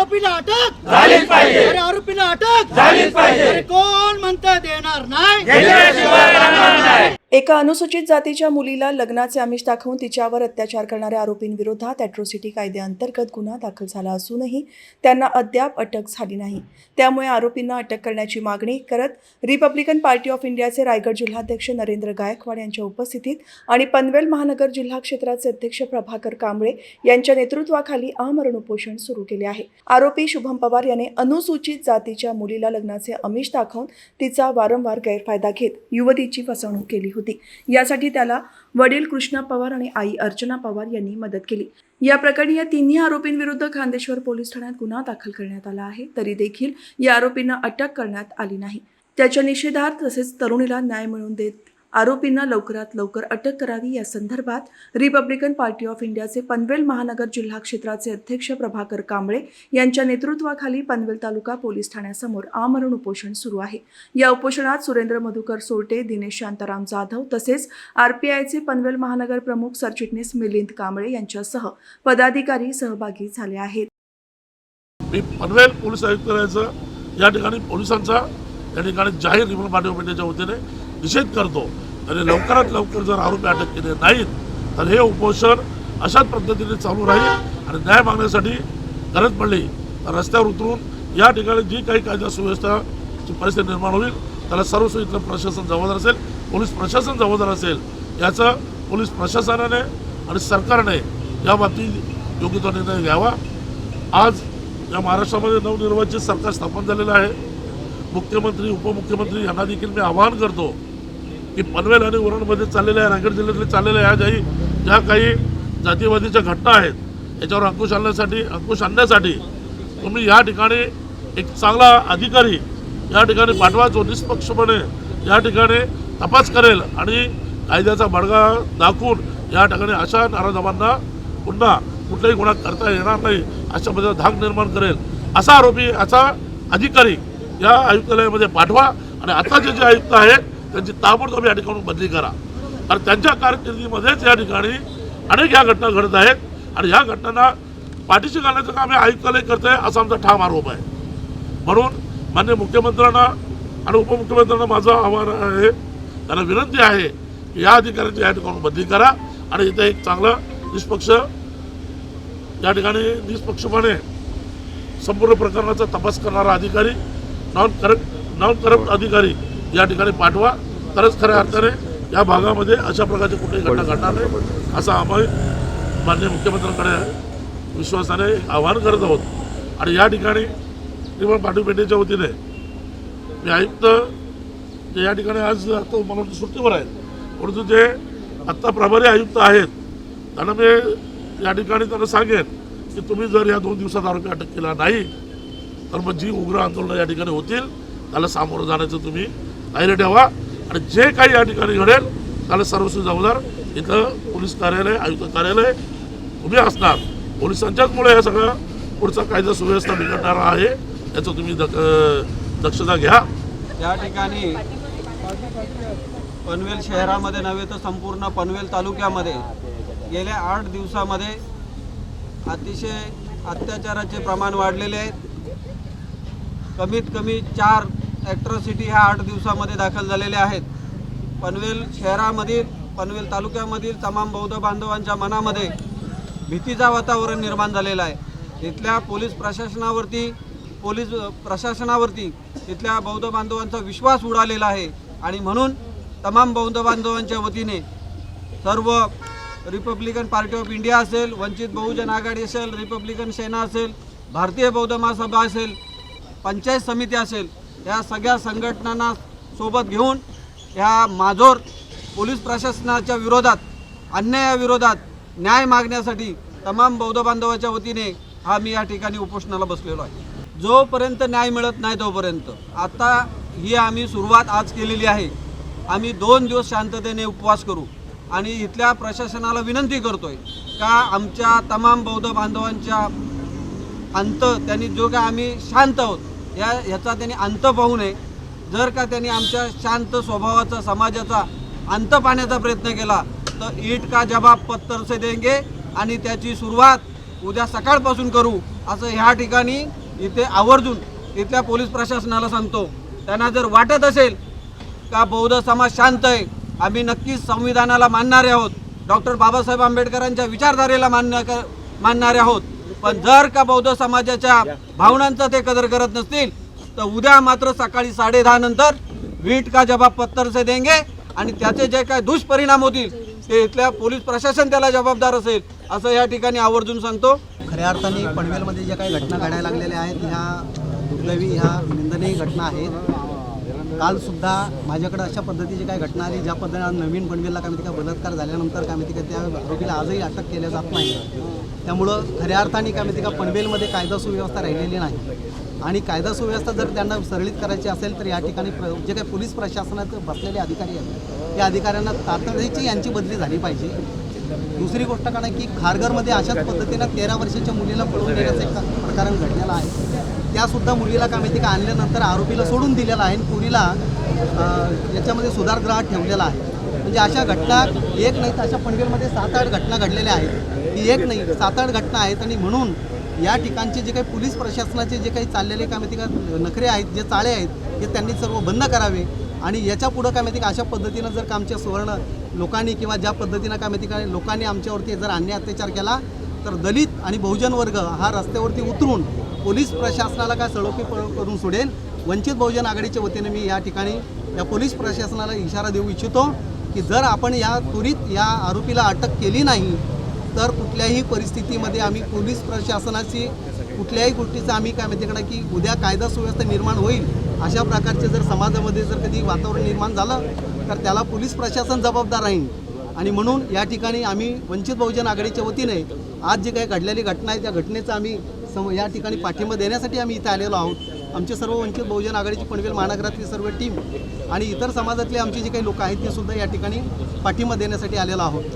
आरोपीला अटक. झालीच पाहिजे. अरे आरोपीला अटक. झालीच पाहिजे. अरे कोण म्हणतं देणार नाही? एका अनुसूचित जातीच्या मुलीला लग्नाचे आमिष दाखवून तिच्यावर अत्याचार करणाऱ्या आरोपींविरोधात अॅट्रॉसिटी कायद्याअंतर्गत गुन्हा दाखल झाला असूनही त्यांना अद्याप अटक झाली नाही. त्यामुळे आरोपींना अटक करण्याची मागणी करत रिपब्लिकन पार्टी ऑफ इंडियाचे रायगड जिल्हाध्यक्ष नरेंद्र गायकवाड यांच्या उपस्थितीत आणि पनवेल महानगर जिल्हा क्षेत्राचे अध्यक्ष प्रभाकर कांबळे यांच्या नेतृत्वाखाली आमरण उपोषण सुरू केले आहे. आरोपी शुभम पवार याने अनुसूचित जातीच्या मुलीला लग्नाचे आमिष दाखवून तिचा वारंवार गैरफायदा घेत युवतीची फसवणूक केली होती. यासाठी त्याला वडील कृष्णा पवार आणि आई अर्चना पवार यांनी मदत केली. या प्रकरणी या तिन्ही आरोपींविरुद्ध खांदेश्वर पोलीस ठाण्यात गुन्हा दाखल करण्यात आला आहे. तरी देखील या आरोपींना अटक करण्यात आली नाही. त्याच्या निषेधार्थ तसेच तरुणीला न्याय मिळवून देत आरोपींना लवकरात लवकर अटक करावी. या संदर्भात रिपब्लिकन पार्टी ऑफ इंडियाचे पनवेल महानगर जिल्हा क्षेत्राचे अध्यक्ष प्रभाकर कांबळे यांच्या नेतृत्वाखाली पनवेल तालुका पोलीस ठाण्यासमोर आमरण उपोषण सुरू आहे. या उपोषणात सुरेंद्र मधुकर सोरटे दिनेश शांताराम जाधव तसेच आरपीआयचे पनवेल महानगर प्रमुख सरचिटणीस मिलिंद कांबळे यांच्यासह पदाधिकारी सहभागी झाले आहेत. मी पनवेल पोलीस आयुक्तालयाचं या ठिकाणी पोलिसांचा या ठिकाणी जाहीर रिपब्लिक पार्टी ऑफ इंडियाच्या वतीने निषेध करतो आणि लवकरात लवकर जर आरोपी अटक केले नाहीत तर हे उपोषण अशाच पद्धतीने चालू राहील आणि न्याय मागण्यासाठी गरज पडली तर रस्त्यावर उतरून या ठिकाणी जी काही कायदा सुव्यवस्थाची परिस्थिती निर्माण होईल त्याला सर्व इथलं प्रशासन जबाबदार असेल पोलीस प्रशासन जबाबदार असेल याचं पोलीस प्रशासनाने आणि सरकारने या बाबतीत योग्य तो निर्णय घ्यावा. आज या महाराष्ट्रामध्ये नवनिर्वाचित सरकार स्थापन झालेलं आहे. मुख्यमंत्री उपमुख्यमंत्री यांना देखील मी आवाहन करतो की पनवेल आणि उरणमध्ये चाललेल्या रायगड जिल्ह्यातले चाललेल्या ह्या ज्याही ज्या काही जातीवादीच्या घटना आहेत याच्यावर अंकुश आणण्यासाठी अंकुश आणण्यासाठी तुम्ही या ठिकाणी एक चांगला अधिकारी या ठिकाणी पाठवा जो निष्पक्षपणे या ठिकाणी तपास करेल आणि कायद्याचा बडगा दाखवून या ठिकाणी अशा नाराजबांना पुन्हा कुठलाही गुन्हा करता येणार नाही अशा मध्ये धाक निर्माण करेल. असा आरोपी असा अधिकारी या आयुक्तालयामध्ये पाठवा आणि आताचे जे आयुक्त आहेत त्यांची ताबडतोब या ठिकाणी बदली करा. कारण त्यांच्या कारकिर्दीमध्येच या ठिकाणी अनेक ह्या घटना घडत आहेत. आणि ह्या घटनांना पाठीशी घालण्याचं काम हे आयुक्तालय करत आहे असा आमचा ठाम आरोप आहे. म्हणून मान्य मुख्यमंत्र्यांना आणि उपमुख्यमंत्र्यांना माझं आव्हान आहे त्यांना विनंती आहे की या अधिकाऱ्यांची या ठिकाणी बदली करा. आणि इथे एक चांगला निष्पक्ष या ठिकाणी निष्पक्षपणे संपूर्ण प्रकरणाचा तपास करणारा अधिकारी नॉन करप्ट नॉन करप्ट अधिकारी या ठिकाणी पाठवा. तरच खऱ्या अर्थाने या भागामध्ये अशा प्रकारची कुठलीही घटना घडणार नाही असं आम्ही मान्य मुख्यमंत्र्यांकडे विश्वासाने आवाहन करत आहोत. आणि या ठिकाणी निवड पाटील वतीने मी आयुक्त जे या ठिकाणी आज आता मला वाटतं सुट्टीवर आहेत परंतु जे आत्ता प्रभारी आयुक्त आहेत त्यांना मी या ठिकाणी त्यांना सांगेन की तुम्ही जर या दोन दिवसात आरोपी अटक केला नाही तर मग जी उग्र आंदोलनं या ठिकाणी होतील त्याला सामोरं जाण्याचं तुम्ही धैर्य ठेवा. आणि जे काही या ठिकाणी घडेल त्याला सर्वस्वी जबाबदार इथं पोलीस कार्यालय आयुक्त कार्यालय उभे असणार. पोलिसांच्याचमुळे हे सगळं पुढचा कायदा सुव्यवस्था बिघडणार आहे याचं तुम्ही दक दक्षता घ्या. या ठिकाणी पनवेल शहरामध्ये नव्हे तर संपूर्ण पनवेल तालुक्यामध्ये गेल्या आठ दिवसामध्ये अतिशय अत्याचाराचे प्रमाण वाढलेले आहेत. कमीत कमी चार ॲट्रॉसिटी ह्या आठ दिवसामध्ये दाखल झालेल्या आहेत. पनवेल शहरामधील पनवेल तालुक्यामधील तमाम बौद्ध बांधवांच्या मनामध्ये भीतीचा वातावरण निर्माण झालेलं आहे. इथल्या पोलीस प्रशासनावरती पोलीस प्रशासनावरती इथल्या बौद्ध बांधवांचा विश्वास उडालेला आहे आणि म्हणून तमाम बौद्ध बांधवांच्या वतीने सर्व रिपब्लिकन पार्टी ऑफ इंडिया असेल वंचित बहुजन आघाडी असेल रिपब्लिकन सेना असेल भारतीय बौद्ध महासभा असेल पंचायत समिती असेल या सगळ्या संघटनांना सोबत घेऊन ह्या माजोर पोलीस प्रशासनाच्या विरोधात अन्यायाविरोधात न्याय मागण्यासाठी तमाम बौद्ध बांधवाच्या वतीने हा मी या ठिकाणी उपोषणाला बसलेलो आहे. जोपर्यंत न्याय मिळत नाही तोपर्यंत. आता ही आम्ही सुरुवात आज केलेली आहे. आम्ही दोन दिवस शांततेने उपवास करू आणि इथल्या प्रशासनाला विनंती करतोय का आमच्या तमाम बौद्ध बांधवांच्या अंत त्यांनी जो काय आम्ही शांत आहोत. या ह्याचा त्यांनी अंत पाहू नये. जर का त्यांनी आमच्या शांत स्वभावाचा समाजाचा अंत पाहण्याचा प्रयत्न केला तर ईट का जबाब पत्तर से देंगे आणि त्याची सुरुवात उद्या सकाळपासून करू असं ह्या ठिकाणी इथे आवर्जून इथल्या पोलीस प्रशासनाला सांगतो. त्यांना जर वाटत असेल का बौद्ध समाज शांत आहे आम्ही नक्कीच संविधानाला मानणारे आहोत. डॉक्टर बाबासाहेब आंबेडकरांच्या विचारधारेला मान्य क- मानणारे आहोत. पण जर का बौद्ध समाजाच्या भावनांचा ते कदर करत नसतील तर उद्या मात्र सकाळी साडे दहा नंतर वीट का जबाब पत्तर से देंगे आणि त्याचे जे काय दुष्परिणाम होतील ते इथल्या पोलीस प्रशासन त्याला जबाबदार असेल असं या ठिकाणी आवर्जून सांगतो. खऱ्या अर्थाने पनवेलमध्ये ज्या काही घटना घडायला लागलेल्या आहेत ह्या दुर्दैवी ह्या निंदनीय घटना आहेत. कालसुद्धा माझ्याकडे अशा पद्धतीची काही घटना आली ज्या पद्धतीने नवीन पनवेलला काय माहिती का बलात्कार झाल्यानंतर काय माहिती का त्या आरोपीला आजही अटक केल्या जात नाही. त्यामुळं खऱ्या अर्थाने काय माहिती का पनवेलमध्ये कायदा सुव्यवस्था राहिलेली नाही. आणि कायदा सुव्यवस्था जर त्यांना सरळीत करायची असेल तर या ठिकाणी प्र जे काही पोलीस प्रशासनात बसलेले अधिकारी आहेत त्या अधिकाऱ्यांना तातडीची यांची बदली झाली पाहिजे. दुसरी गोष्ट कारण की खारघरमध्ये अशाच पद्धतीनं तेरा वर्षाच्या मुलीला पळवून देण्याचं एक प्रकरण घडलेला आहे. त्यासुद्धा मुलीला काय माहिती का आणल्यानंतर आरोपीला सोडून दिलेला आहे आणि पुरीला याच्यामध्ये सुधारगृहात ठेवलेला आहे. म्हणजे अशा घटना एक नाही तर अशा पनवेलमध्ये सात आठ घटना घडलेल्या आहेत. ही एक नाही सात आठ घटना आहेत आणि म्हणून या ठिकाणचे जे काही पोलीस प्रशासनाचे जे काही चाललेले काय माहिती का नखरे आहेत जे चाळे आहेत हे त्यांनी सर्व बंद करावे. आणि याच्या पुढं काय माहिती का अशा पद्धतीनं जर का आमच्या सुवर्ण लोकांनी किंवा ज्या पद्धतीनं काय माहिती का लोकांनी आमच्यावरती जर अन्याय अत्याचार केला तर दलित आणि बहुजन वर्ग हा रस्त्यावरती उतरून पोलीस प्रशासनाला काय सळोपी करून सोडेल वंचित बहुजन आघाडीच्या वतीने मी या ठिकाणी या पोलीस प्रशासनाला इशारा देऊ इच्छितो की जर आपण या त्वरित या आरोपीला अटक केली नाही तर कुठल्याही परिस्थितीमध्ये आम्ही पोलीस प्रशासनाची कुठल्याही गोष्टीचं आम्ही काय माहिती का की उद्या कायदा सुव्यवस्था निर्माण होईल अशा प्रकारचे जर समाजामध्ये जर कधी वातावरण निर्माण झालं तर त्याला पोलीस प्रशासन जबाबदार राहील. आणि म्हणून या ठिकाणी आम्ही वंचित बहुजन आघाडीच्या वतीने आज जी काही घडलेली घटना आहे त्या घटनेचा आम्ही सम या ठिकाणी पाठिंबा देण्यासाठी आम्ही इथे आलेलो आहोत. आमचे सर्व वंचित बहुजन आघाडीची पनवेल महानगरातली सर्व टीम आणि इतर समाजातले आमचे जे काही लोक आहेत ते सुद्धा या ठिकाणी पाठिंबा देण्यासाठी आलेलो आहोत.